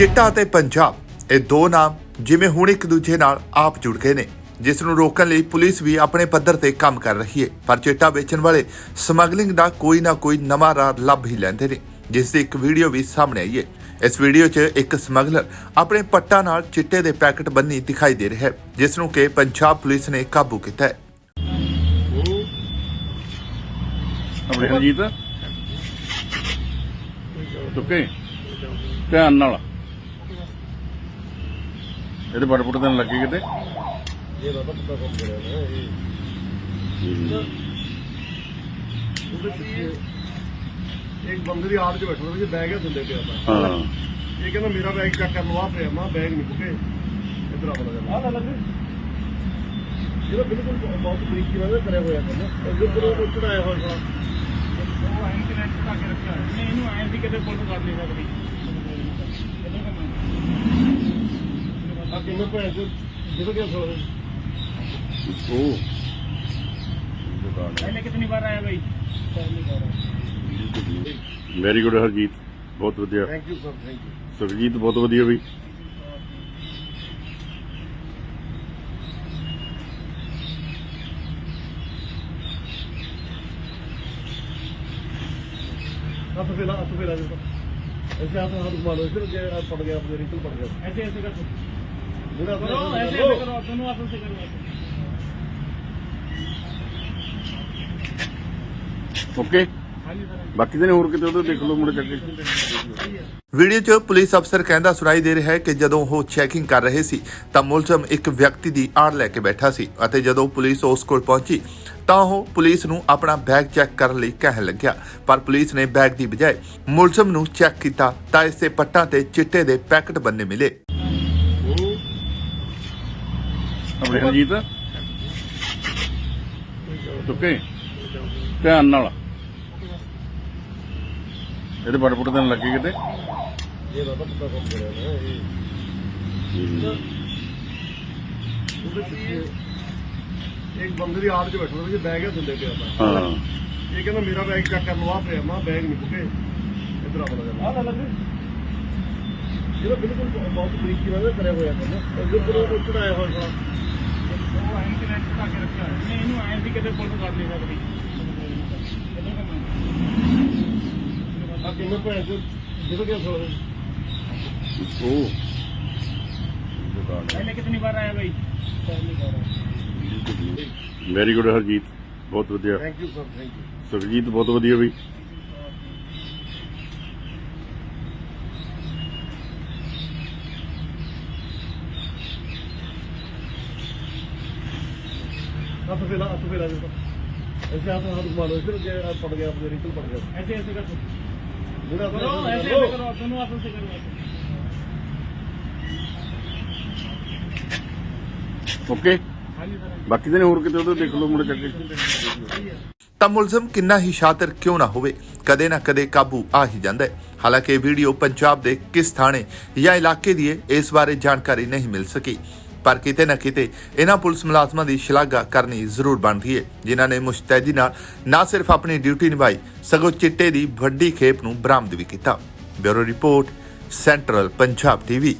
ਚਿੱਟਾ ਅਤੇ ਪੰਜਾਬ, ਇਹ ਦੋ ਨਾਮ ਜਿਵੇਂ ਹੁਣ ਇੱਕ ਦੂਜੇ ਨਾਲ ਆਪ ਜੁੜ ਗਏ ਨੇ ਜਿਸ ਨੂੰ ਰੋਕਣ ਲਈ ਪੁਲਿਸ ਵੀ ਆਪਣੇ ਪੱਧਰ ਤੇ ਕੰਮ ਕਰ ਰਹੀ ਹੈ ਪਰ ਚਿੱਟਾ ਵੇਚਣ ਵਾਲੇ ਸਮਗਲਿੰਗ ਦਾ ਕੋਈ ਨਾ ਕੋਈ ਨਵਾਂ ਰਾਹ ਲੱਭ ਹੀ ਲੈਂਦੇ ਨੇ ਜਿਸ ਦੀ ਇੱਕ ਵੀਡੀਓ ਵੀ ਸਾਹਮਣੇ ਆਈ ਹੈ ਇਸ ਵੀਡੀਓ 'ਚ ਇੱਕ ਸਮਗਲਰ ਆਪਣੇ ਪੱਟਾਂ ਨਾਲ ਚਿੱਟੇ ਦੇ ਪੈਕੇਟ ਬੰਨੀ ਦਿਖਾਈ ਦੇ ਰਿਹਾ ਹੈ ਜਿਸ ਨੂੰ ਕਿ ਪੰਜਾਬ ਪੁਲਿਸ ਨੇ ਕਾਬੂ ਕੀਤਾ ਹੈ। ਆਪਣੇ ਹਰਜੀਤ ਚੁੱਕੇ ਧਿਆਨ ਨਾਲ। ਇਹਦੇ ਬੜ ਬੁੜ ਤਾਂ ਲੱਗੇ ਕਿਤੇ? ਇਹ ਬਾਬਾ ਪਤਾ ਕੰਮ ਕਰਿਆ ਨਾ ਇਹ? ਉਹਦੇ ਪਿੱਛੇ ਇੱਕ ਬੰਦੇ ਦੀ ਆੜ 'ਚ ਬੈਠਾ ਸੀ ਬੈਗ ਹੈ ਥੱਲੇ ਪਿਆ ਤਾਂ ਹਾਂ। ਇਹ ਕਹਿੰਦਾ ਮੇਰਾ ਬੈਗ ਚੱਕ ਕਰ ਲਵਾ ਪਿਆ ਮੈਂ ਬੈਗ ਨਹੀਂ ਚੁੱਕੇ ਇਧਰ ਆ ਬਣਾ ਆ ਲੱਗ ਇਹਦਾ ਬਿਲਕੁਲ ਬਹੁਤ ਬਰੀਕੀ ਨਾਲ ਕਰਿਆ ਹੋਇਆ ਕੰਮ। ਅੱਗੇ ਤੋਂ ਉਹ ਚੜਾਇਆ ਹੋਇਆ ਸੀ ਉਹ ਐਂ ਕਿ ਰੈਂਟ ਪਾ ਕੇ ਰੱਖਿਆ। ਨਹੀਂ ਇਹਨੂੰ ਐਂ ਵੀ ਕਿਤੇ ਫੋਟੋ ਕਰ ਨਹੀਂ ਸਕਦੀ। ਆ ਕਿੰਨੇ ਭੈਣ ਚ ਜਿਹਦੇ ਕੇ ਸੋ ਉਹ ਦੁਕਾਨ पहले कितनी बार आया भाई ਵੈਰੀ ਗੁੱਡ ਹਰਜੀਤ ਬਹੁਤ ਵਧੀਆ thank you sir thank you Surjeet ਬਹੁਤ ਵਧੀਆ ਬਈ ਹੱਥ ਫੇਲਾ ਹੱਥ ਫੇਲਾ ਦੇ ਐਸੇ ਹੱਥ ਹੱਥ ਘੁਮਾ ਲਓ ਇਧਰ ਜੇ ਆਹ ਪੜ ਗਿਆ ਆਪਣੇ ਰਿੰਕਲ ਪੜ ਗਿਆ ऐसे ऐसे कर ਜਿਹੜਾ करो ਆਪਣੇ ऐसे ऐसे करो दोनों हाथों से करो ऐसे। ਓਕੇ हाँ जी सर ਬਾਕੀ ਦੇ ਨੇ ਹੋਰ ਕਿਤੇ ਉਹਦੇ ਦੇਖ ਲਓ ਮੁੰਡੇ ਚੱਕ ਕੇ ਵੀਡੀਓ 'ਚ ਪੁਲਿਸ ਅਫਸਰ ਕਹਿੰਦਾ ਸੁਣਾਈ ਦੇ ਰਿਹਾ ਹੈ ਕਿ ਜਦੋਂ ਉਹ ਚੈਕਿੰਗ ਕਰ ਰਹੇ ਸੀ ਤਾਂ ਮੁਲਜ਼ਮ ਇੱਕ ਵਿਅਕਤੀ ਦੀ ਆੜ ਲੈ ਕੇ ਬੈਠਾ ਸੀ ਅਤੇ ਜਦੋਂ ਪੁਲਿਸ ਉਸ ਕੋਲ ਪਹੁੰਚੀ ਤਾਂ ਉਹ ਪੁਲਿਸ ਨੂੰ ਆਪਣਾ ਬੈਗ ਚੈੱਕ ਕਰਨ ਲਈ ਕਹਿਣ ਲੱਗਿਆ ਪਰ ਪੁਲਿਸ ਨੇ ਬੈਗ ਦੀ ਬਜਾਏ ਮੁਲਜ਼ਮ ਨੂੰ ਚੈੱਕ ਕੀਤਾ ਤਾਂ ਇਸ ਦੇ ਪੱਟਾਂ ਤੇ ਚਿੱਟੇ ਦੇ ਪੈਕਟ ਬੰਨੇ ਮਿਲੇ ਆਪਣੇ ਹਰਜੀਤ। ਚੁੱਕੇ ਧਿਆਨ ਨਾਲ। ਇਹਦੇ ਬੜ ਬੁੜ ਤਾਂ ਲੱਗੇ ਕਿਤੇ। ਇਹ ਬਾਬਾ ਪਤਾ ਕੰਮ ਕਰਿਆ ਨਾ ਇਹ? ਉਹਦੇ ਪਿੱਛੇ ਇੱਕ ਬੰਦੇ ਦੀ ਆੜ 'ਚ ਬੈਠਾ ਸੀ ਬੈਗ ਹੈ ਥੱਲੇ ਪਿਆ ਤਾਂ ਹਾਂ। ਇਹ ਕਹਿੰਦਾ ਮੇਰਾ ਬੈਗ ਚੱਕ ਕਰ ਲਵਾ ਪਿਆ ਮੈਂ ਬੈਗ ਨਹੀਂ ਇਧਰ ਆ ਆ ਜਿਹੜਾ ਬਿਲਕੁਲ ਬਹੁਤ ਬਰੀਕੀ ਨਾਲ ਕਰਿਆ ਹੋਇਆ ਕੰਮ ਬਿਲਕੁਲ ਉਹ ਚੜਾਇਆ ਹੋਇਆ ਸਾਰਾ। ਉਹ ਐਂ ਕਿ ਨੈਟ ਲਾ ਕੇ ਰੱਖਿਆ ਹੋਇਆ। ਇਹਨੂੰ ਐਂ ਵੀ ਕਿਤੇ ਫੋਟੋ ਕਰ ਨਹੀਂ ਸਕਦੀ। ਆ ਕਿੰਨੇ ਭੈਣ ਚੋ ਜਦੋਂ ਗਿਆ ਸੋਲ ਉਹ। ਪਹਿਲੇ ਕਿੰਨੀ ਵਾਰ ਆਇਆ ਬਈ? Very good Harjeet. ਬਹੁਤ ਵਧੀਆ। Thank you sir thank you Sarjeet ਬਹੁਤ ਵਧੀਆ ਬਈ। ਹੱਥ ਫੇਲਾ ਹੱਥ ਫੇਲਾ ਦੇ ਐਸੇ ਹੱਥ ਹੱਥ ਘੁਮਾ ਲਓ ਇਧਰ ਜੇ ਆਹ ਪੜ ਗਿਆ ਆਪਣੇ ਰਿੰਕਲ ਪੜ ਗਿਆ ऐसे ऐसे कर ਜਿਹੜਾ करो ਆਪਣੇ ऐसे ऐसे करो दोनों हाथों से करो ऐसे। ਓਕੇ हाँ जी सर ਬਾਕੀ ਦੇ ਨੇ ਹੋਰ ਕਿਤੇ ਉਹਦੇ ਦੇਖ ਲਓ ਮੁੰਡੇ ਚੱਕ ਕੇ ਤਾਂ ਮੁਲਜ਼ਮ ਕਿੰਨਾ ਹੀ ਸ਼ਾਤਰ ਕਿਉਂ ਨਾ ਹੋਵੇ ਕਦੇ ਨਾ ਕਦੇ ਕਾਬੂ ਆ ਹੀ ਜਾਂਦਾ ਹੈ ਹਾਲਾਂਕਿ ਇਹ ਵੀਡੀਓ ਪੰਜਾਬ ਦੇ ਕਿਸ ਥਾਣੇ ਜਾਂ ਇਲਾਕੇ ਦੀ ਹੈ ਇਸ ਬਾਰੇ ਜਾਣਕਾਰੀ ਨਹੀਂ ਮਿਲ ਸਕੀ ਪਰ ਕਿਤੇ ਨਾ ਕਿਤੇ ਇਹਨਾਂ ਪੁਲਿਸ ਮੁਲਾਜ਼ਮਾਂ ਦੀ ਸ਼ਲਾਘਾ ਕਰਨੀ ਜ਼ਰੂਰ ਬਣਦੀ ਹੈ ਜਿਨ੍ਹਾਂ ਨੇ ਮੁਸ਼ਤੈਦੀ ਨਾਲ ਨਾ ਸਿਰਫ ਆਪਣੀ ਡਿਊਟੀ ਨਿਭਾਈ, ਸਗੋਂ ਚਿੱਟੇ ਦੀ ਵੱਡੀ ਖੇਪ ਨੂੰ ਬਰਾਮਦ ਵੀ ਕੀਤਾ। Bureau report, central Punjab TV.